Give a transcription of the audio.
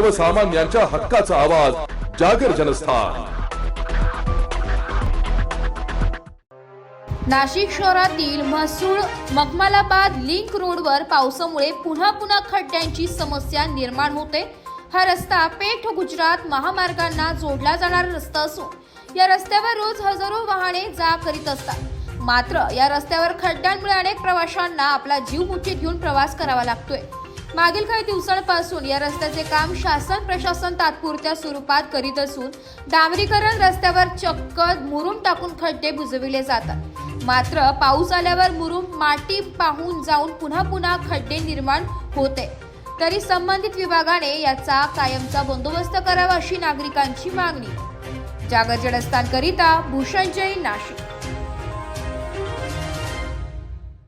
सर्वसामान्यांच्या हक्काचा आवाज जागर जनस्थान. नाशिक शहरातील म्हसूळ मखमालाबाद लिंक रोडवर पावसामुळे पुन्हा पुन्हा खड्ड्यांची समस्या निर्माण होते. हा रस्ता पेठ गुजरात महामार्गांना जोडला जाणारा रस्ता असून या रस्त्यावर रोज हजारो वाहने जा करीत असतात. मात्र या रस्त्यावर खड्ड्यांमुळे अनेक प्रवाशांना आपला जीव मुठीत घेऊन प्रवास करावा लागतोय. मागील काही दिवसांपासून या रस्त्याचे काम शासन प्रशासन तात्पुरत्या स्वरूपात करीत असून डांबरीकरण रस्त्यावर चक्क मुरुम टाकून खड्डे बुजविले जातात. मात्र पाऊस आल्यावर मुरुम माती पाहून जाऊन पुन्हा पुन्हा खड्डे निर्माण होते. तरी संबंधित विभागाने याचा कायमचा बंदोबस्त करावा अशी नागरिकांची मागणी. जागर जडस्थानकरिता भूषण जैन नाशिक.